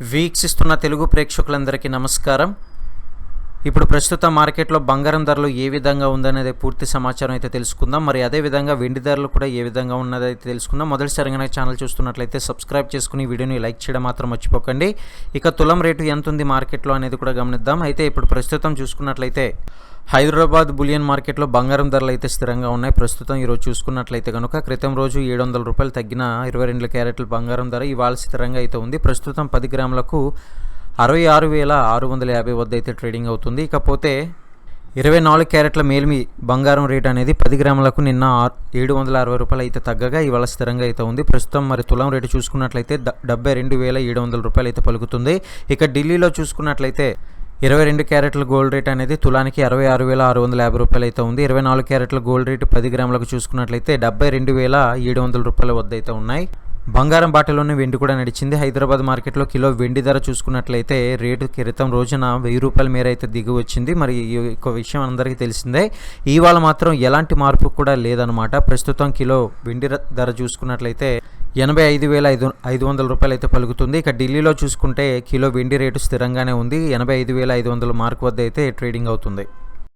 వీక్షిస్తున్న తెలుగు ప్రేక్షకులందరికీ నమస్కారం. ఇప్పుడు ప్రస్తుత మార్కెట్లో బంగారం ధరలు ఏ విధంగా ఉందనేది పూర్తి సమాచారం అయితే తెలుసుకుందాం. మరి అదే విధంగా వెండి ధరలు కూడా ఏ విధంగా ఉన్నది అయితే తెలుసుకుందాం. మొదటిసారిగా నా ఛానల్ చూస్తున్నట్లయితే సబ్స్క్రైబ్ చేసుకుని వీడియోని లైక్ చేయడం మాత్రం మర్చిపోకండి. ఇక తులం రేటు ఎంత ఉంది మార్కెట్లో అనేది కూడా గమనిద్దాం. అయితే ఇప్పుడు ప్రస్తుతం చూసుకున్నట్లయితే హైదరాబాద్ బులియన్ మార్కెట్లో బంగారం ధరలు అయితే స్థిరంగా ఉన్నాయి. ప్రస్తుతం ఈరోజు చూసుకున్నట్లయితే కనుక క్రితం రోజు ఏడు వందల రూపాయలు తగ్గిన ఇరవై రెండు క్యారెట్ల బంగారం ధర ఇవాళ స్థిరంగా అయితే ఉంది. ప్రస్తుతం పది గ్రాములకు అరవై ఆరు వేల ఆరు వందల యాభై వద్ద అయితే ట్రేడింగ్ అవుతుంది. ఇకపోతే ఇరవై నాలుగు క్యారెట్ల మేల్మి బంగారం రేట్ అనేది పది గ్రాములకు నిన్న ఏడు వందల అరవై రూపాయలు అయితే తగ్గగా ఇవాళ స్థిరంగా అయితే ఉంది. ప్రస్తుతం మరి తులం రేటు చూసుకున్నట్లయితే డెబ్బై రెండు వేల ఏడు వందల రూపాయలు అయితే పలుకుతుంది. ఇక ఢిల్లీలో చూసుకున్నట్లయితే ఇరవై రెండు క్యారెట్ల గోల్డ్ రేట్ అనేది తులానికి అరవై ఆరు వేల ఆరు వందల యాభై రూపాయలు అయితే ఉంది. ఇరవై నాలుగు క్యారెట్ల గోల్డ్ రేటు పది గ్రాములకు చూసుకున్నట్లయితే డెబ్బై రెండు వేల ఏడు వందల రూపాయల వద్ద అయితే ఉన్నాయి. బంగారం బాటలోనే వెండి కూడా నడిచింది. హైదరాబాద్ మార్కెట్లో కిలో వెండి ధర చూసుకున్నట్లయితే రేటు క్రితం రోజున వెయ్యి రూపాయల మేర అయితే దిగి వచ్చింది. మరి ఈ యొక్క విషయం అందరికీ తెలిసిందే. ఇవాళ మాత్రం ఎలాంటి మార్పు కూడా లేదనమాట ప్రస్తుతం కిలో వెండి ధర చూసుకున్నట్లయితే ఎనభై ఐదు వేల ఐదు ఐదు వందల రూపాయలు అయితే పలుకుతుంది. ఇక ఢిల్లీలో చూసుకుంటే కిలో వెండి రేటు స్థిరంగానే ఉంది. ఎనభై ఐదు వేల ఐదు వందల మార్క్ వద్ద అయితే ట్రేడింగ్ అవుతుంది.